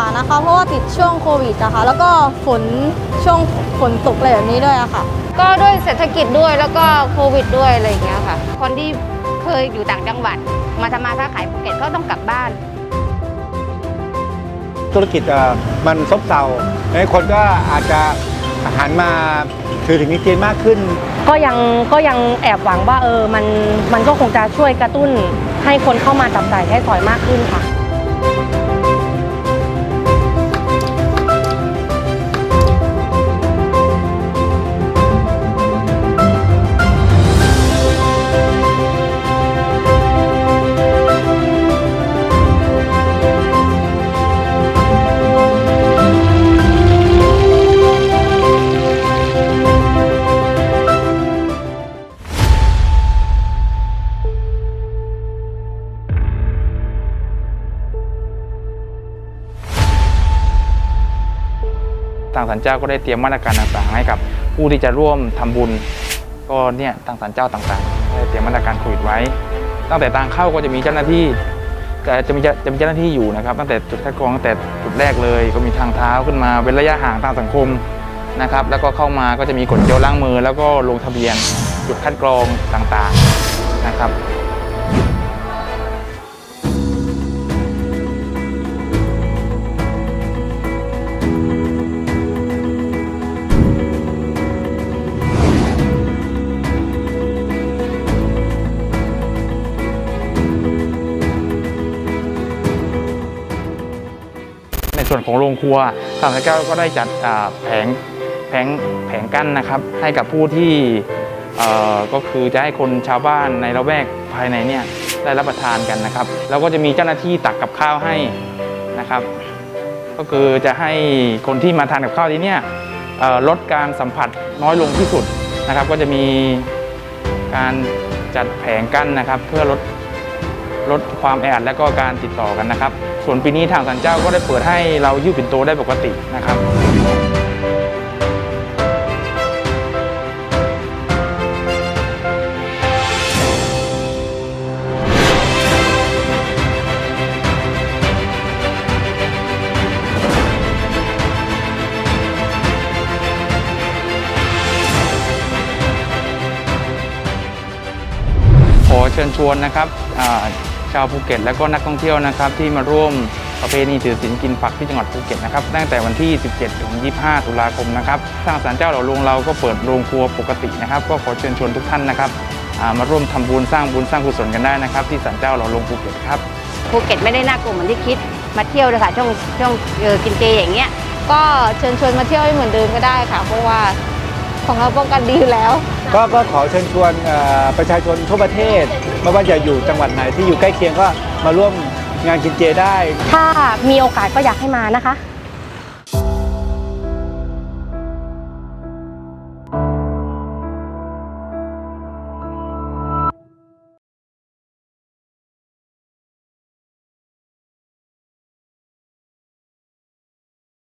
ะว่าติดช่วงโควิดอะค่ะแล้วก็ฝนช่วงฝนตกอะไรแบบนี้ด้วยอะค่ะ ก็ด้วยเศรษฐกิจด้วยแล้วก็โควิดด้วยอะไรอย่างเงี้ยค่ะ คนที่เคยอยู่ต่างจังหวัด มาทำมาค้าขายภูเก็ตก็ต้องกลับบ้าน ธุรกิจเอ่อมันซบเซาให้คนก็อาจจะหันมาถือถึงนิเจนมากขึ้น ก็ยังก็ยังแอบหวังว่าเออมันมันก็คงจะช่วยกระตุ้นให้คนเข้ามาจับจ่ายใช้สอยมากขึ้นค่ะ ทางศาลเจ้าก็ได้เตรียมมาตรการต่างๆ ให้กับผู้ที่จะร่วมทำบุญ ก็เนี่ยทางศาลเจ้าต่างๆได้เตรียมมาตรการโควิดไว้ ตั้งแต่ทางเข้าก็จะมีเจ้าหน้าที่ก็จะมีจะจะมีเจ้าหน้าที่อยู่นะครับ ตั้งแต่จุดคัดกรองตั้งแต่จุดแรกเลย ก็มีทางเท้าขึ้นมาเป็นระยะห่างทางสังคมนะครับ แล้วก็เข้ามาก็จะมีกดเจลล้างมือ แล้วก็ลงทะเบียนจุดคัดกรองต่างๆนะครับ ส่วนของโรงครัวทางสแก้วก็ได้จัดแผงแผงแผงกั้นนะครับ ให้กับผู้ที่ก็คือจะให้คนชาวบ้านในละแวกภายในเนี่ยได้รับประทานกันนะครับ แล้วก็จะมีเจ้าหน้าที่ตักกับข้าวให้นะครับ ก็คือจะให้คนที่มาทานกับข้าวที่เนี่ยลดการสัมผัสน้อยลงที่สุดนะครับ ก็จะมีการจัดแผงกั้นนะครับ เพื่อลด ลดความแออัดและก็การติดต่อกันนะครับ ส่วนปีนี้ทางสันเจ้าก็ได้เปิดให้เรายิ้วปิ่นโตได้ปกตินะครับขอเชิญชวนนะครับอ่า ชาวภูเก็ต และก็นักท่องเที่ยวนะครับที่มาร่วมประเพณีถือศีลกินผักที่จังหวัดภูเก็ตนะครับตั้งแต่วันที่ 17 ถึง 25 ตุลาคมนะครับทางศาลเจ้าเหล่าลวงเราก็เปิดโรงครัวปกตินะครับ ก็ขอเชิญชวนทุกท่านนะครับมาร่วมทำบุญสร้างบุญสร้างกุศลกันได้นะครับ ที่ศาลเจ้าเหล่าลวงภูเก็ตครับภูเก็ตไม่ได้น่ากลัวเหมือนที่คิดมาเที่ยวเลยค่ะช่วงช่วงเออกินเจอย่างเงี้ยก็เชิญชวนมาเที่ยวให้เหมือนเดิมก็ได้ค่ะ เพราะว่าของเราป้องกันดีอยู่แล้ว ก็ก็ขอเชิญชวนเอ่อประชาชนทั่วประเทศไม่ว่าจะอยู่จังหวัดไหนที่อยู่ใกล้เคียงก็มาร่วมงานกินเจได้ ถ้ามีโอกาสก็อยากให้มานะคะ